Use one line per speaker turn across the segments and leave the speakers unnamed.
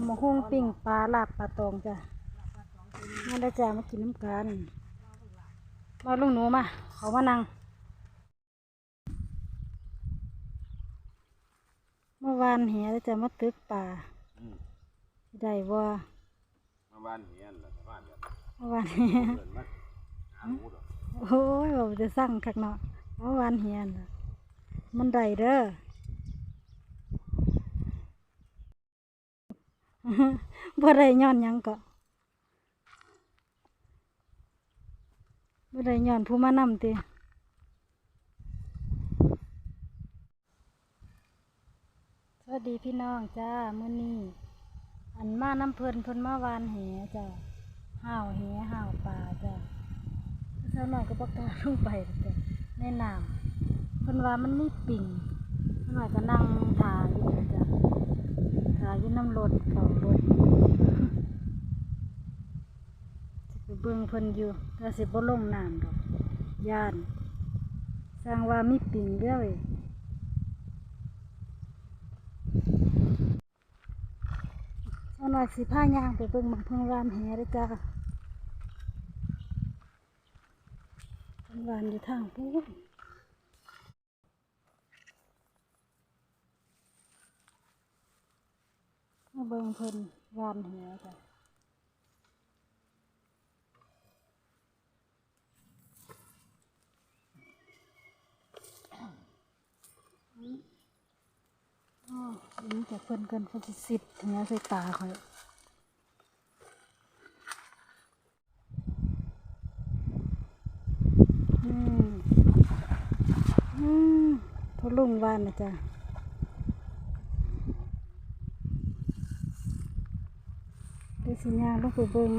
ำมะฮุ่งปิ้งปลาลาบปลาตองจ้ะมาได้จ้ามากินน้ำกันมาลุงหนูมาเขามานั่งเมื่อวานเหียได้จ้ามาตึกป่า
อืม
ได้บ่
มาบ้านเฮียนแล้วบ้านเดียว
เมื่อวานเหีย
เดินมาหาหมูดอก
โอ้ยบอกจะสั่งคักเนาะเมื่อวานเหียน่ะมันได้เด้อ บ่ได้ย้อนยังก็บ่ได้ย้อนผู้มานำติสวัสดีพี่น้องจ้ามื้อนี้อันมาน้ำเพลินเพลินมาวานแหจ้าห้าวแหห้าวปลาจ้าเช้าหน่อยก็ประกล้าลงไปจ้ะในน้ำเพิ่นว่ามันมีปิ่งเพิ่นว่าก็นั่งถ่าอยู่จ้ะาอยู่น้ำรถเฝ้ารถสิไปเบิ่งเพิ่นอยู่แต่สิบ่ลงน้ำดอกยาน สร้างว่ามีปิ่งเด้อเว้ยเอาหน่อยสิพายางไปเบิ่งหมังเพิ่งวานแหเด้อจ้าเพิ่นวานอยู่ทางพู้นมา เบิ่งเพิ่นวานแหจ้ะอ๋อนี่จากเพิ่นเกินเพิ่นสิสิทธิ์เนี้ยใส่ตาข่อยอืมอืมพอลุงวานนะจ๊ะเดี๋ยว สิยางลงไปเบิ่ง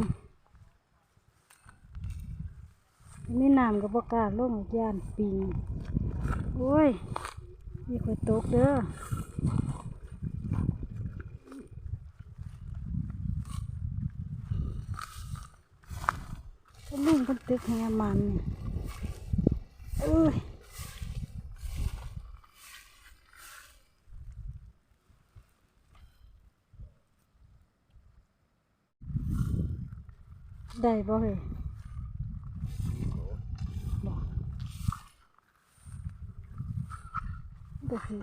มีน้ำกับบกล้าลงยานปิงโอ้ยมีข่อยตกเด้อลุงคนตึกแหมันเอ้ย ได้บ่เฮ้ยบ่ก็คือ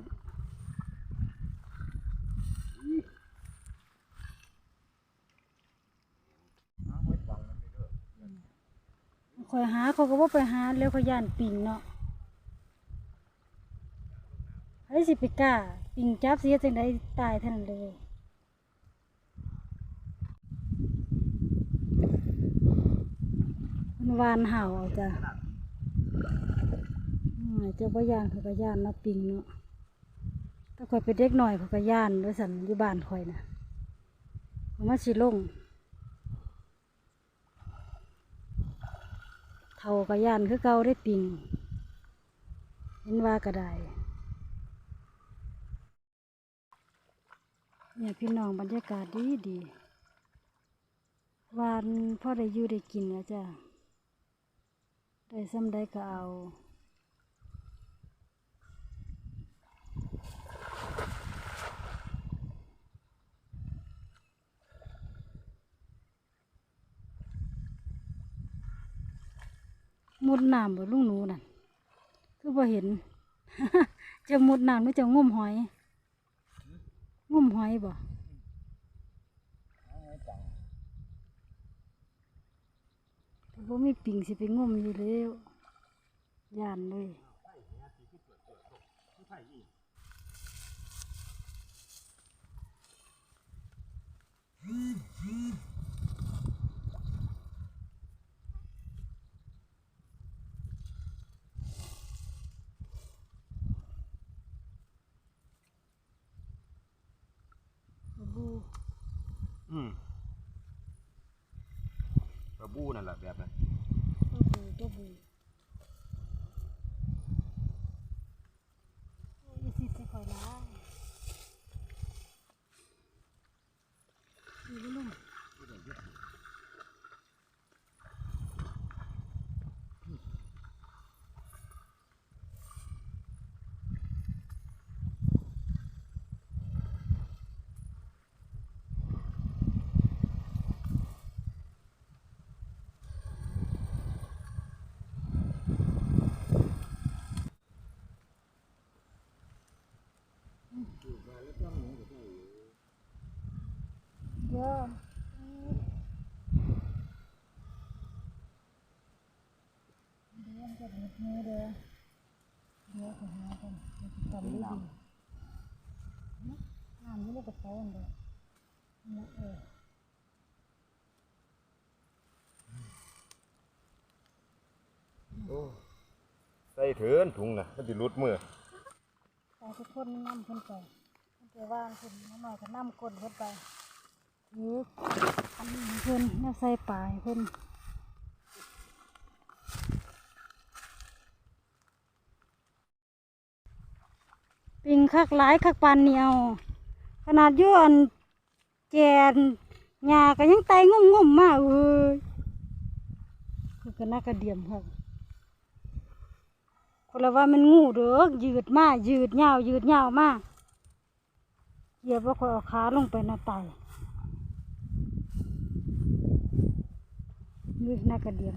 หาไว้ฟังมันไม่เด้อ
คอยหาเขาก็ว่าไปหาแล้วเขาย่านปิงเนาะไอ้สิไปกล้าปิงจับเสียจังไดตายเท่านั้นเลย มันวานเห่าเอาจ้ะเจ้าก็ย่านเขาก็ย่านเนาะปิงเนาะถ้าคอยเป็นเด็กหน่อยเขาก็ย่านด้วยสันอยู่บ้านคอยนะผมว่าสิลงเท่ากับย่านคือเก่าได้ปิงเห็นว่าก็ได้เนี่ยพี่น้องบรรยากาศดีดีวานพ่อได้อยู่ได้กินแล้วจ้ะ ได้ซ้ำได้ก็เอามุดน้ำบ่ลุงหนูนั่นคือบ่เห็น จะมุดน้ำหรือจะงมหอย งมหอยบ่
หาไว้จัง
ถ้า บ่มีปิ่งสิไปงมอยู่แล้วย่านเลยบู
อืม กระบูนั่นแหละแบบนั้น
ตัวบูตัวบูโอ้ยสิสิคอยนะงนี่ลุง
อ
จะหลุดมือเด้อเดี๋ยวจะหากันจะจำได้ดีน้ำอยู่ในกระเป๋าอันเด้อนะเออ
โอ้ใส่เถินถุงนะมันสิหลุดมือ
แต่ทุกคนนำเพิ่นไปเพิ่นไปว่างเพิ่นน้อยก็นำก้นเพิ่นไปถืออันนี้เพิ่นแนวใส่ปลายเพิ่น ปิงคักหลายคักปานเหนียว ขนาดยู่อันแกนหญ้าก็ยังไตงุ่มๆมากเอ้ยคือก็น่ากระเดียมครับคนละว่ามันงูเด้อยืดมายืดยาวยืดยาวมาเหยียบว่าคอยเอาขาลงไปหน้าไตนี่น่ากระเดียม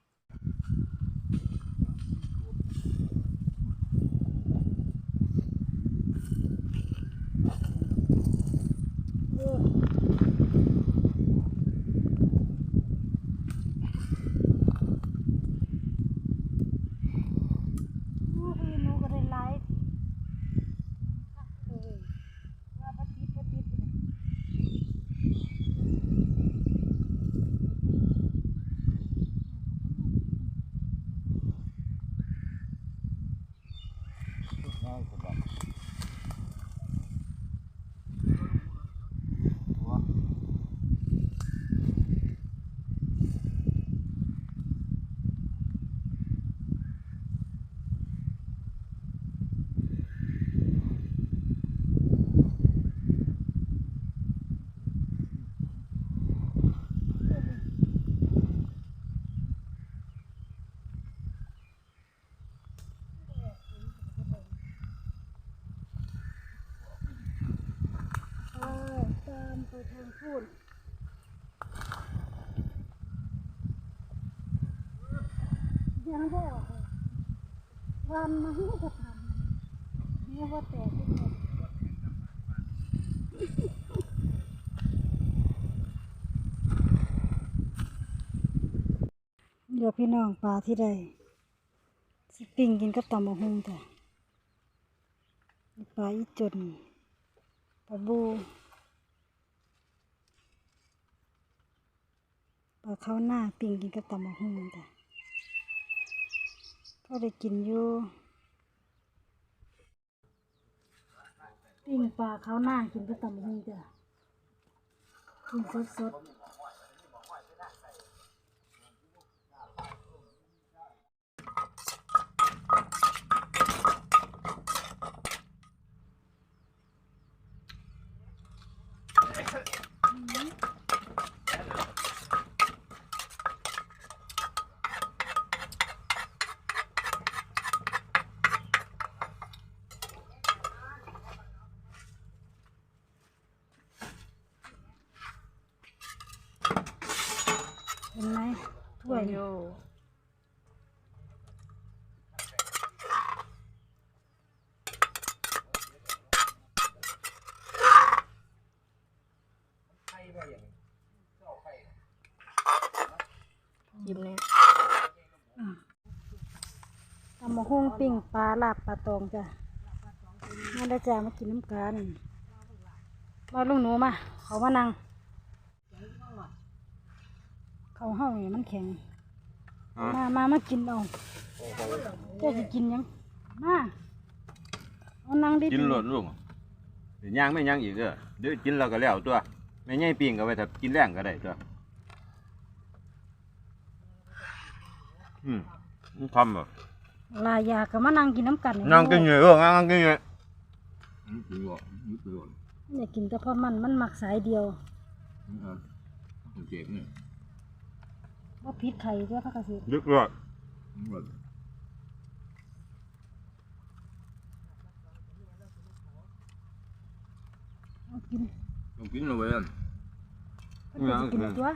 ไปทางพูดยังบ่ออกเลยวันมาให้กระทำเนี่ยว่าแต่ที่หมดเดี๋ยวพี่น้องปลาที่ใดสิปิ้งกินกับตำบักหุ่งจ้ะปลาอีจนปลาบู ปลาข้าวหน้าปิ้งกินกับตำบักหุ่งจ้ะก็ได้กินอยู่ปิ้งปลาข้าวหน้ากินกับตำบักหุ่งจ้ะกินสดๆดเห็นไหม ถ้วยนี่
ยิ้มเนี่ย
ตำบักหุ่งปิ้งปลาลาบปลาตองจ้ะมาได้จ้ามากินน้ำกันมาลุงหนูมา เขามานั่ง เขาห่าเนี่ยมันแข็ง มามามากินเอาเจ้าจะกินหยัง มาเอานั่งดิ
กินหลดลูกเดี๋ยวย่างไม่ย่างอีกเด้อเดี๋ยวกินแล้วก็แล้วตัวไม่ย่ายปิ้งก็ไว้ถ้ากินแรงก็ได้ตัวอืมมันทำแบบ
ลายาก็มานั่งกินน้ำกัน
นั่งกินเยอะเออนั่งกินเยอะนี่คือว่านี่คือว่า
เนี่ยกินแต่พอมันมันหมักสายเดียว
นี่ครับเจ็บเนี่ย
ว่าพิษไข่ด้วยพระกระสิ
ลึกเลย
เอากิน
ต้องกินเลยเว้ย
เพิ่นก็สิกินตัว